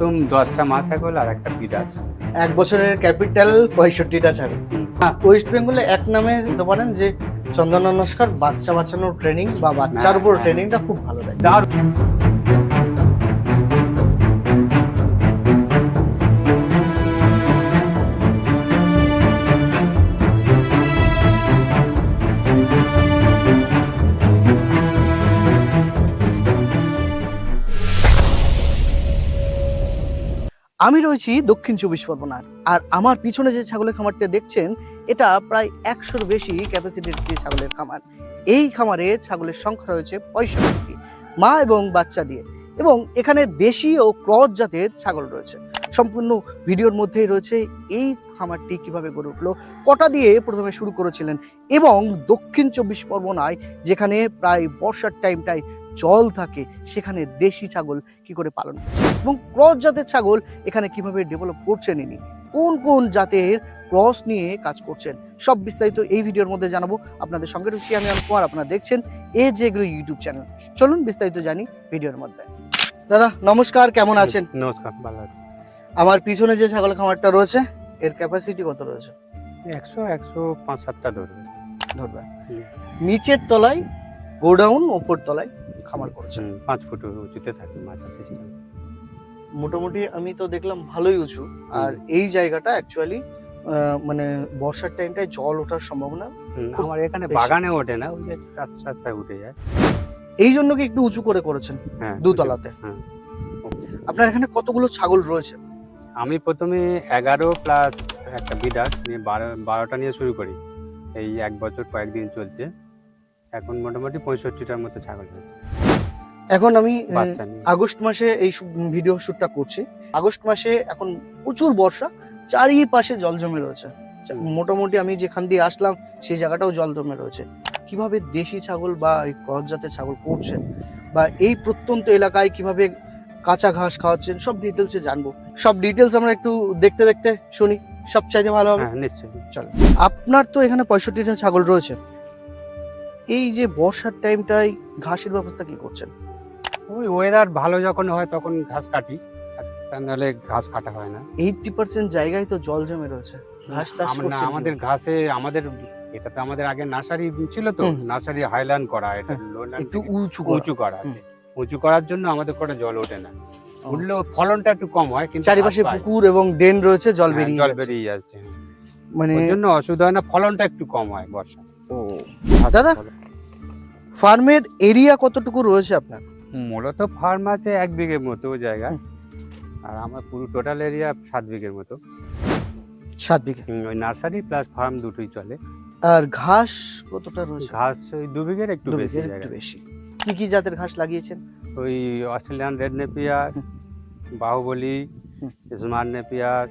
তুম দশটা মাথা গোল আর একটা বিড়াল এক বছরের ক্যাপিটাল পঁয়ষট্টিটা ছাড়ে। ওয়েস্ট বেঙ্গলে এক নামে বলতে পারেন যে চন্দন নমস্কার বাচ্চা বাঁচানোর ট্রেনিং বা বাচ্চার উপর। ট্রেনিংটা খুব ভালো দেয় আমি রয়েছি দক্ষিণ চব্বিশ পরগনার। আর আমার পিছনে যে ছাগলের খামারটা দেখছেন, এটা প্রায় একশোর বেশি ক্যাপাসিটির একটি ছাগলের খামার। এই খামারে ছাগলের সংখ্যা রয়েছে পঁয়ষট্টি, মা এবং বাচ্চা দিয়ে। এবং এখানে দেশি ও ক্রস জাতের ছাগল রয়েছে। সম্পূর্ণ ভিডিওর মধ্যেই রয়েছে এই খামারটি কীভাবে গড়ে উঠল, কটা দিয়ে প্রথমে শুরু করেছিলেন এবং দক্ষিণ চব্বিশ পরগনায় যেখানে প্রায় বর্ষার টাইমটায় জল থাকে, সেখানে দেশি ছাগল কি করে পালন করছে? এবং ক্রস জাতের ছাগল এখানে কীভাবে ডেভেলপ করছেন ইনি? কোন কোন জাতের ক্রস নিয়ে কাজ করছেন? সব বিস্তারিত এই ভিডিওর মধ্যে জানাব। আপনাদের সঙ্গে রয়েছি আমি অনুপ কুমার। আপনারা দেখছেন এ যে যেগুলো ইউটিউব চ্যানেল চলুন বিস্তারিত জানি ভিডিওর মধ্যে। দাদা নমস্কার কেমন আছেন? নমস্কার ভালো আছে। আমার পিছনে যে ছাগল খামারটা রয়েছে এর ক্যাপাসিটি কত রয়েছে? একশো একশো পাঁচ সাতটা ধরবে। ধরবে নিচের তলায় গোডাউন ওপর তলায় খামার করেছেন। পাঁচ ফুট উঁচুতে থাকে মাছা সিস্টেম মোটামুটি আমি তো দেখলাম ভালোই উঁচু। আর এই জায়গাটা অ্যাকচুয়ালি মানে বর্ষার টাইমটায় জল ওঠার সম্ভাবনা আমার এখানে বাগানে ওঠে না ওই যে রাস্তা রাস্তায় উঠে যায়। এই জন্য কি একটু উঁচু করে করেছেন? হ্যাঁ দুতলাতে। হ্যাঁ। আপনার এখানে কতগুলো ছাগল রয়েছে? আমি প্রথমে এগারো প্লাস একটা বিড়াল নিয়ে বারো বারোটা নিয়ে শুরু করি। এই এক বছর কয়েকদিন চলছে। এখন মোটামুটি পঁয়ষট্টিটার মতো ছাগল হয়েছে এখন আমি আগস্ট মাসে এই ভিডিও শুটটা করছি। আগস্ট মাসে এখন প্রচুর বর্ষা চারিপাশে জল জমে রয়েছে। মোটামুটি আমি যেখান দিয়ে আসলাম সেই জায়গাটাও জল জমে রয়েছে। কীভাবে দেশি ছাগল বা এই ক্রস জাতের ছাগল করছেন? বা এই প্রত্যন্ত এলাকায় কীভাবে কাঁচা ঘাস খাওয়াচ্ছেন? সব ডিটেলসে জানব। সব ডিটেলস আমরা একটু দেখতে দেখতে শুনি। সব চাইতে ভালো হবে। হ্যাঁ নিশ্চয়ই চলো। আপনার তো এখানে পঁয়ষট্টিটা ছাগল রয়েছে। এই যে বর্ষার টাইমটায় ঘাসের ব্যবস্থা কি করছেন? ওই ওয়েদার ভালো যখন হয় তখন ঘাস কাটি তা নাহলে ঘাস কাটা হয় না। এইটটি পার্সেন্ট জায়গায় তো জল জমে রয়েছে। ঘাস চাষ না, আমাদের ঘাসে আমাদের এটা তো আমাদের আগে নার্সারি ছিল তো নার্সারি হাইল্যান্ড করা এটা হ্যাঁ, একটু উঁচু উঁচু করা আছে। উঁচু করার জন্য আমাদের করে জল ওঠে না। উঠলেও ফলনটা একটু কম হয় কিন্তু চারিপাশে পুকুর এবং ড্রেন রয়েছে জল হ্যাঁ, বেরিয়ে জল বেরিয়ে যাচ্ছে। মানে ওর জন্য অসুবিধা হয় না ফলনটা একটু কম হয় বর্ষা ও। দাদা? ফার্মের এরিয়া কতটুকু রয়েছে আপনার? মূলত ফার্ম আছে এক বিঘের মতো জায়গা আর আমার পুরো টোটাল এরিয়া সাত বিঘের মতো। সাত বিঘে। ওই নার্সারি প্লাস ফার্ম দুটোই চলে। আর ঘাস কতটা রয়েছে? ঘাস ওই দু বিঘের একটু বেশি একটু বেশি। কি কি জাতের ঘাস লাগিয়েছেন? ওই Australian red napier Bahubali. Smart napier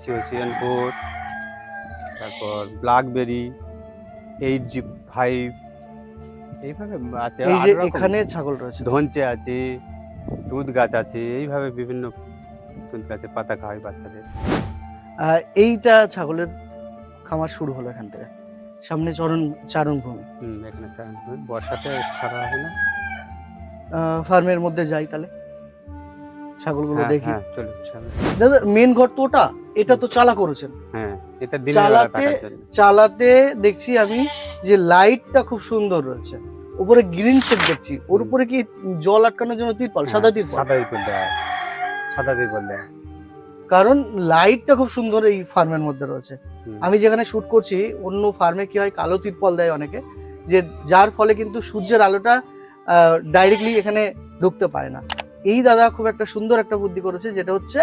সিওসিয়ান four তারপর ব্ল্যাকবেরি এইট জি ফাইভ এইভাবে আছে এই যে এখানে ছাগল রয়েছে। ধনচে আছে দুধ গাছ আছে এইভাবে বিভিন্ন দুধ গাছের পাতা খাওয়াই বাচ্চাদের। এইটা ছাগলের খামার শুরু হলো এখান থেকে। সামনে চরণ চারণ ভূমি। হুম এখানে চা- বর্ষাতে ছাড়া হবে না। ফার্মের মধ্যে যাই তাহলে। ছাগলগুলো হ্যাঁ, দেখি। হ্যাঁ চলো। দাদা মেন ঘর তো ওটা? এটা তো চালা করেছেন। হ্যাঁ এটা চালাতে- চালাতে দেখছি আমি যে লাইটটা খুব সুন্দর রয়েছে। উপরে গ্রিন শেড দেখছি। ওর উপরে কি জল আটকানোর জন্য তিরপল? সাদা হ্যাঁ, তিরপল? সাদা তিরপল দেওয়া হয়। সাদা তিরপল কারণ লাইটটা খুব সুন্দর এই ফার্মের মধ্যে রয়েছে। আমি যেখানে শুট করছি অন্য ফার্মে কি হয় কালো তিরপল দেয় অনেকে যে যার ফলে কিন্তু সূর্যের আলোটা ডাইরেক্টলি এখানে ঢুকতে পায় না। এই দাদা খুব একটা সুন্দর একটা বুদ্ধি করেছে যেটা হচ্ছে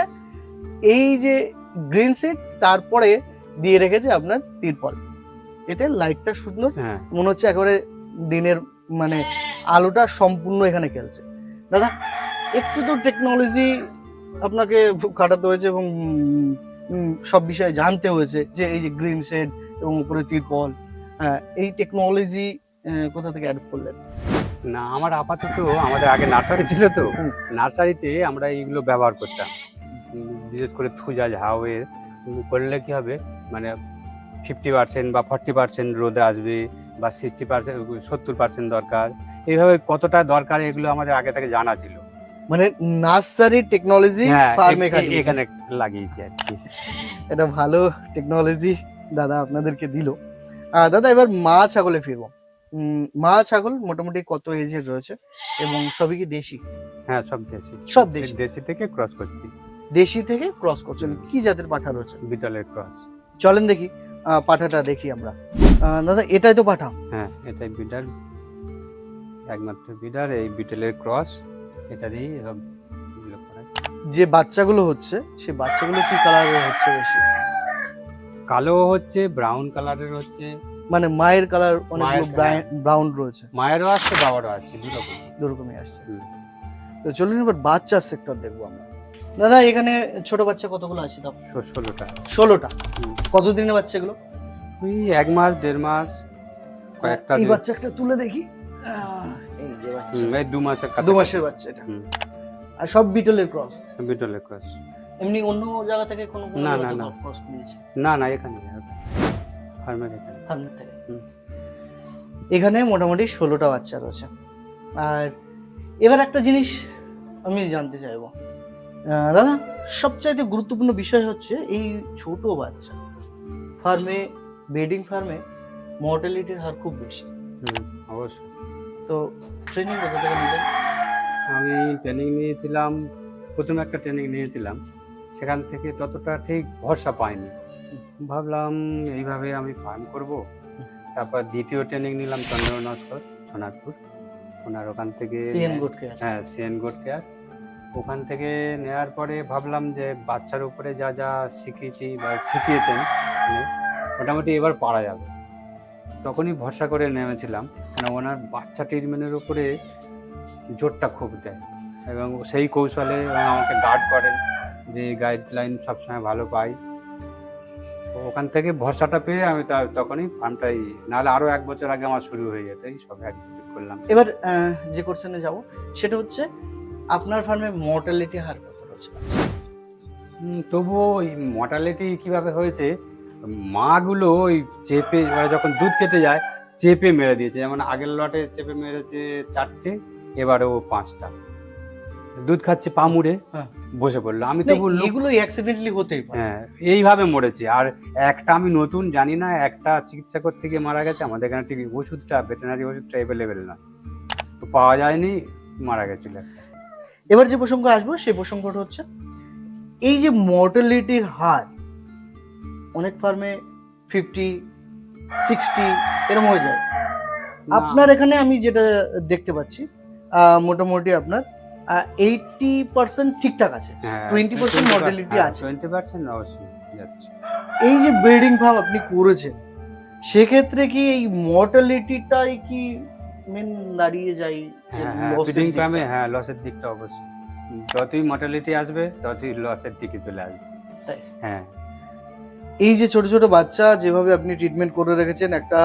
এই যে গ্রিন সিট তারপরে দিয়ে রেখেছে আপনার তিরপল। এতে লাইটটা সুন্দর হ্যাঁ। মনে হচ্ছে একেবারে দিনের মানে আলোটা সম্পূর্ণ এখানে খেলছে। দাদা একটু তো টেকনোলজি আপনাকে কাটাতে হয়েছে এবং সব বিষয়ে জানতে হয়েছে যে এই যে গ্রিন শেড এবং উপরে তিরপল হ্যাঁ, এই টেকনোলজি কোথা থেকে অ্যাড করলেন? না আমার আপাতত আমাদের আগে নার্সারি ছিল তো। নার্সারিতে আমরা এইগুলো ব্যবহার করতাম। বিশেষ করে থুজা ঝাউয়ের উম, করলে কি হবে? মানে ফিফটি পার্সেন্ট বা ফর্টি পার্সেন্ট রোদে আসবে। বা সিক্সটি পার্সেন্ট সত্তর পার্সেন্ট দরকার। এইভাবে কতটা দরকার এগুলো আমাদের আগে থেকে জানা ছিল। মানে নার্সারি টেকনোলজি হ্যাঁ ফার্মে এখানে লাগিয়েছি আর কি। এটা ভালো টেকনোলজি দাদা আপনাদেরকে দিল। দাদা এবার মা ছাগলে ফিরবো। মা ছাগল মোটামুটি কত এজের রয়েছে? এবং সবই কি দেশি? হ্যাঁ সব দেশি। সব দেশি। দেশি থেকে ক্রস করছি। দেশি থেকে ক্রস করছেন। কি জাতের পাঠা রয়েছে? বিটলের ক্রস চলেন দেখি পাঠাটা দেখি আমরা। দাদা এটাই তো পাঠা হ্যাঁ এটাই বিডার একমাত্র বিডার এই বিটলের ক্রস এটা দিয়েই সব যে বাচ্চাগুলো হচ্ছে সেই বাচ্চাগুলো কি কালারের হচ্ছে বেশি? কালো হচ্ছে ব্রাউন কালারের হচ্ছে। মানে মায়ের কালার অনেকগুলো ব্রাউন রয়েছে। মায়েরও আসছে বাবারও আসছে দুরকম দুরকমই আসছে। তো চলুন এবার বাচ্চার সেক্টর দেখব আমরা। দাদা এখানে ছোট বাচ্চা কতগুলো আছে তাও ষোলোটা। ষোলোটা। কতদিনের বাচ্চা এগুলো? ওই এক মাস দেড় মাস কয়েকটা এই বাচ্চা একটা তুলে দেখি। এই যে বাচ্চা। এই দু মাসের দু মাসের বাচ্চা এটা। আর সব বিটলের ক্রস বিটলের ক্রস এমনি অন্য জায়গা থেকে কোনো না, না, না। ক্রস করিয়েছে না না এখানে ফার্মের এখানে। ফার্মের থেকে? এখানে মোটামুটি ষোলোটা বাচ্চা রয়েছে। আর এবার একটা জিনিস আমি জানতে চাইব। দাদা সবচাইতে গুরুত্বপূর্ণ বিষয় হচ্ছে এই ছোট বাচ্চা। ফার্মে বেডিং ফার্মে মর্টালিটির হার খুব বেশি। হুম, অবশ্যই। তো ট্রেনিং কোথা থেকে নিলেন? আমি ট্রেনিং নিয়েছিলাম প্রথমে একটা ট্রেনিং নিয়েছিলাম। সেখান থেকে ততটা ঠিক ভরসা পাইনি। ভাবলাম এইভাবে আমি ফার্ম করব। তারপর দ্বিতীয় ট্রেনিং নিলাম চন্দ্র নস্কর সোনারপুর। ওনার ওখান থেকে হ্যাঁ সিএন গুড কেয়ার ওখান থেকে নেওয়ার পরে ভাবলাম যে বাচ্চার উপরে যা যা শিখিয়েছি বা শিখিয়েছেন উনি, মোটামুটি এবার পারা যাবে। তখনই ভরসা করে নেমেছিলাম কেন ওনার বাচ্চা ট্রিটমেন্টের উপরে জোরটা খুব দেয় এবং সেই কৌশলে আমাকে গার্ড করেন যে গাইডলাইন সবসময় ভালো পাই। তো ওখান থেকে ভরসাটা পেয়ে আমি তা- তখনই ফার্মটাই নাহলে আরও এক বছর আগে আমার শুরু হয়ে যেত এই সব করলাম। এবার যে কোশ্চেনে যাব সেটা হচ্ছে আপনার ফার্মে মর্টালিটি হার কত রয়েছে? তবুও ওই মর্টালিটি কীভাবে হয়েছে মাগুলো ওই চেপে ওরা যখন দুধ খেতে যায় চেপে মেরে দিয়েছে। যেমন আগের লটে চেপে মেরেছে চারটে এবারেও পাঁচটা। দুধ খাচ্ছে পা মুড়ে হ্যাঁ। বসে পড়ল। আমি না, তবু লোক- এগুলো অ্যাক্সিডেন্টলি হতেই পারে। হ্যাঁ এইভাবে মরেছে। আর একটা আমি নতুন জানি না একটা চিকিৎসা করতে গিয়ে মারা গেছে। আমাদের এখানে ঠিক ওষুধটা ভেটেনারি ওষুধটা অ্যাভেলেবেল না। তো পাওয়া যায়নি মারা গেছিল এবার যে প্রসঙ্গ আসব সেই প্রসঙ্গটা হচ্ছে এই যে মর্টালিটির হার অনেক ফার্মে ফিফটি সিক্সটি এরকম হয়ে যায় আপনার এখানে আমি যেটা দেখতে পাচ্ছি মোটামুটি আপনার এইটটি পার্সেন্ট ঠিকঠাক আছে হ্যাঁ, 20% 20% mortality হ্যাঁ, আছে। 20% অবশ্যই যাচ্ছে। এই যে ব্রিডিং ফার্ম আপনি করেছেন সেক্ষেত্রে কি এই মর্টালিটিটাই কি মেন দাঁড়িয়ে যায় যে হ্যাঁ হ্যাঁ? ফার্মে হ্যাঁ লসের দিকটা অবশ্যই যতই মর্টালিটি আসবে ততই লসের দিকে চলে আসবে হ্যাঁ এই যে ছোট ছোট বাচ্চা যেভাবে আপনি ট্রিটমেন্ট করে রেখেছেন, একটা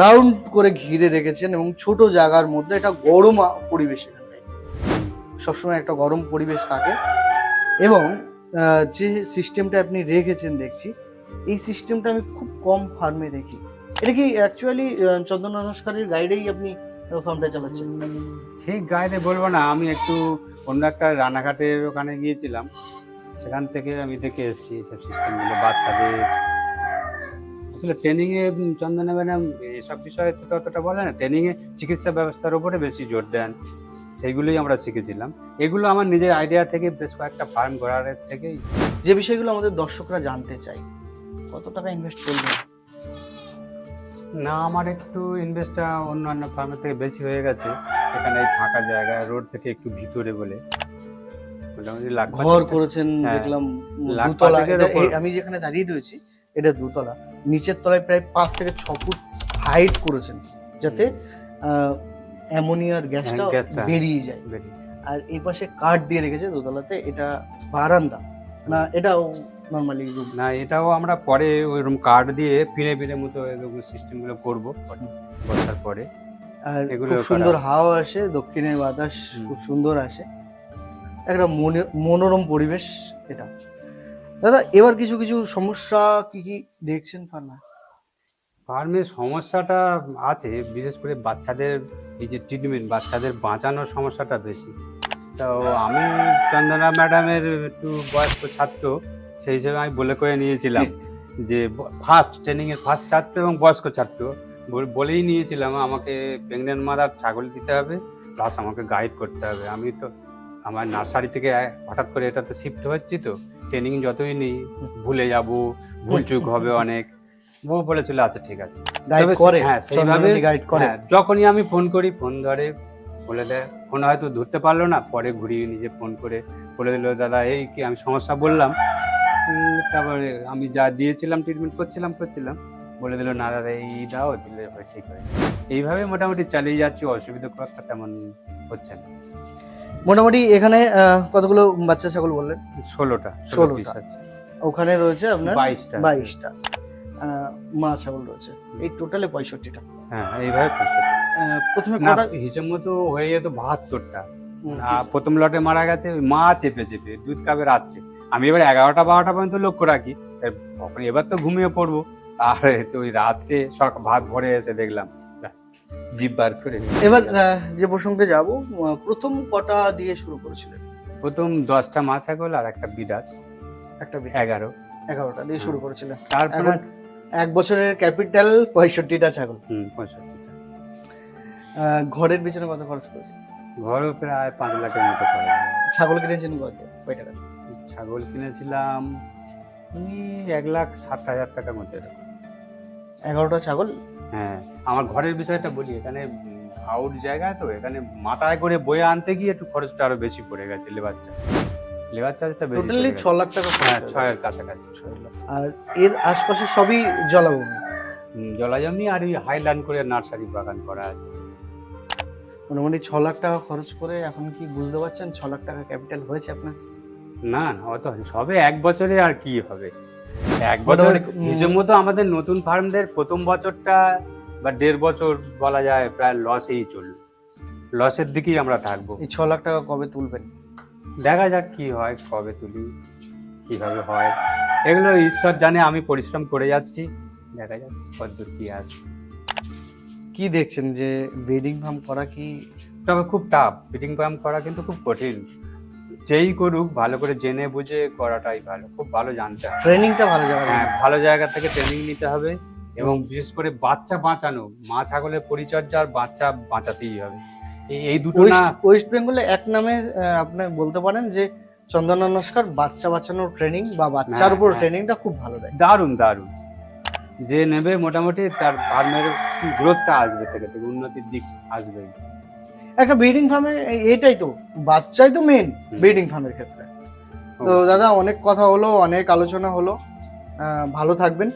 রাউন্ড করে ঘিরে রেখেছেন এবং ছোট জায়গার মধ্যে একটা গরম পরিবেশ। সবসময় একটা গরম পরিবেশ থাকে এবং যে সিস্টেমটা আপনি রেখেছেন দেখছি, এই সিস্টেমটা আমি খুব কম ফার্মে দেখি। এটা কি অ্যাকচুয়ালি চন্দন নমস্কারের গাইডেই আপনি ফার্মটা চালাচ্ছেন? ঠিক গাইডে বলব না, আমি একটু অন্য একটা রানাঘাটের ওখানে গিয়েছিলাম। সেখান থেকে আমি দেখে এসেছি এসব সিস্টেমগুলো বাচ্চাদের। আসলে ট্রেনিংয়ে চন্দনা ম্যাডাম এসব বিষয়ে তো ততটা বলে না ট্রেনিংয়ে চিকিৎসা ব্যবস্থার উপরে বেশি জোর দেন। সেইগুলোই আমরা শিখেছিলাম এগুলো আমার নিজের আইডিয়া থেকে বেশ কয়েকটা ফার্ম করার থেকেই যে বিষয়গুলো আমাদের দর্শকরা জানতে চায় কত টাকা ইনভেস্ট করবেন না আমার একটু ইনভেস্টটা অন্যান্য ফার্মের থেকে বেশি হয়ে গেছে। এখানে এই ফাঁকা জায়গা রোড থেকে একটু ভিতরে বলে। মোটামুটি লাখ ঘর করেছেন হ্যাঁ। দেখলাম দুতলা আমি যেখানে দাঁড়িয়ে রয়েছি এটা দুতলা। নিচের তলায় প্রায় পাঁচ থেকে ছ ফুট হাইট করেছেন যাতে অ্যামোনিয়ার গ্যাসটা হ্যাঁ, বেরিয়ে যায়। আর এই পাশে কাঠ দিয়ে রেখেছে দোতলাতে এটা বারান্দা। না এটাও নর্মালি রুম না এটাও আমরা পরে ওইরকম কার্ড দিয়ে ফিরে ফিরে মতো এরকম সিস্টেমগুলো করব বসার পরে। আর খুব সুন্দর হাওয়া আসে দক্ষিণের বাতাস খুব সুন্দর আসে। একটা মনে- মনোরম পরিবেশ এটা। দাদা, এবার কিছু কিছু সমস্যা কি কি দেখছেন ফার্মা? ফার্মের সমস্যাটা আছে, বিশেষ করে বাচ্চাদের, এই যে ট্রিটমেন্ট বাচ্চাদের বাঁচানোর সমস্যাটা বেশি। তো আমি চন্দনা ম্যাডামের একটু বয়স্ক ছাত্র, সেই হিসেবে আমি বলে করে নিয়েছিলাম যে ফার্স্ট ট্রেনিং এর ফার্স্ট ছাত্র এবং বয়স্ক ছাত্র। বলেই নিয়েছিলাম, আমাকে প্রেগনেন্ট মাদার ছাগল দিতে হবে প্লাস আমাকে গাইড করতে হবে। আমি তো আমার নার্সারি থেকে হঠাৎ করে এটাতে শিফট হচ্ছি তো ট্রেনিং যতই নেই ভুলে যাব ভুলচুক হবে অনেক ও বলেছিল আচ্ছা ঠিক আছে। হ্যাঁ, সেইভাবে- হ্যাঁ, যখনই আমি ফোন করি ফোন ধরে বলে দেয় ফোন হয়তো ধরতে পারল না পরে ঘুরিয়ে নিজে ফোন করে বলে দিল দাদা এই কি আমি সমস্যা বললাম। তারপরে আমি যা দিয়েছিলাম ট্রিটমেন্ট করছিলাম করছিলাম বলে দিল না দাদা এই দাও দিলে ঠিক হয় এইভাবে মোটামুটি চালিয়ে যাচ্ছি অসুবিধা খুব একটা তেমন হচ্ছে না। মোটামুটি এখানে কতগুলো বাচ্চা ছাগল বললেন? ষোলোটা ষোলোটা। ওখানে রয়েছে আপনার বাইশটা। বাইশটা। মা ছাগল রয়েছে। এই টোটালে পঁয়ষট্টিটা। হ্যাঁ এইভাবে প্রথমে কটা হিসেব মতো হয়ে যেত বাহাত্তরটা। প্রথম লটে মারা গেছে মা চেপে চেপে দুধ খাবে রাত্রে। আমি এবার এগারোটা বারোটা পর্যন্ত লক্ষ্য রাখি। এবার তো ঘুমিয়ে পড়ব। আর তো ওই রাত্রে সকাল ভাত ভরে এসে দেখলাম। জিভ বার করে এবার যে প্রসঙ্গে যাব প্রথম কটা দিয়ে শুরু করেছিলেন? প্রথম দশটা মা ছাগল আর একটা বিরাট। একটা এগারো। এগারোটা দিয়ে শুরু করেছিলেন। তারপরে এক বছরের ক্যাপিটাল পঁয়ষট্টিটা ছাগল। হুম, পঁয়ষট্টিটা। ঘরের পিছনে কত খরচ করেছে ঘরও প্রায় পাঁচ লাখের মতো ছাগল কিনেছেন কত? কয় টাকা? ছাগল কিনেছিলাম এক লাখ ষাট হাজার টাকার মধ্যে এগারোটা ছাগল হ্যাঁ আমার ঘরের বিষয়টা বলি এখানে আউট জায়গা তো এখানে মাথায় করে বয়ে আনতে গিয়ে একটু খরচটা আরও বেশি পড়ে গেছে লেবার চার্জ। লেবার চার্জটা বেশি টোটালি ছ লাখ টাকা হ্যাঁ। ছয়ের কাছাকাছি। আর এর আশপাশে সবই জলাভূমি? জলাজমি আর ওই হাইল্যান্ড করে নার্সারি বাগান করা আছে। মোটামুটি ছ লাখ টাকা খরচ করে এখন কি বুঝতে পারছেন? ছ লাখ টাকা ক্যাপিটাল হয়েছে আপনার? না না অত সবে এক বছরে আর কি হবে? এক বছর হিসেব মতো আমাদের নতুন ফার্মদের প্রথম বছরটা বা দেড় বছর বলা যায় প্রায় লসেই চলবে লসের দিকেই আমরা থাকব। এই ছ লাখ টাকা কবে তুলবেন? দেখা যাক কি হয় কবে তুলি কীভাবে হয়। এগুলো ঈশ্বর জানে আমি পরিশ্রম করে যাচ্ছি। দেখা যাক কতদূর কি আসে। কি দেখছেন যে ব্রিডিং ফার্ম করা কি তবে খুব টাফ ব্রিডিং ফার্ম করা কিন্তু খুব কঠিন। যেই করুক ভালো করে জেনে বুঝে করাটাই ভালো। খুব ভালো জানতে হবে। ট্রেনিংটা ভালো যাবে হ্যাঁ ভালো জায়গা থেকে ট্রেনিং নিতে হবে এবং বিশেষ করে বাচ্চা বাঁচানো মা ছাগলের পরিচর্যা আর বাচ্চা বাঁচাতেই হবে। এই দুটো না ওয়েস্ট বেঙ্গলে এক নামে আপনি বলতে পারেন যে চন্দনা নমস্কার বাচ্চা বাঁচানোর ট্রেনিং বা বাচ্চার হ্যাঁ, উপর হ্যাঁ। ট্রেনিংটা খুব ভালো দেয়। দারুণ দারুণ। যে নেবে মোটামুটি তার ফার্মের গ্রোথটা আসবে থেকে থেকে উন্নতির দিক আসবে একটা ব্রিডিং ফার্মের এটাই তো বাচ্চাই তো মেন। ব্রিডিং ফার্মের ক্ষেত্রে। তো দাদা অনেক কথা হলো অনেক আলোচনা হলো। ভালো থাকবেন।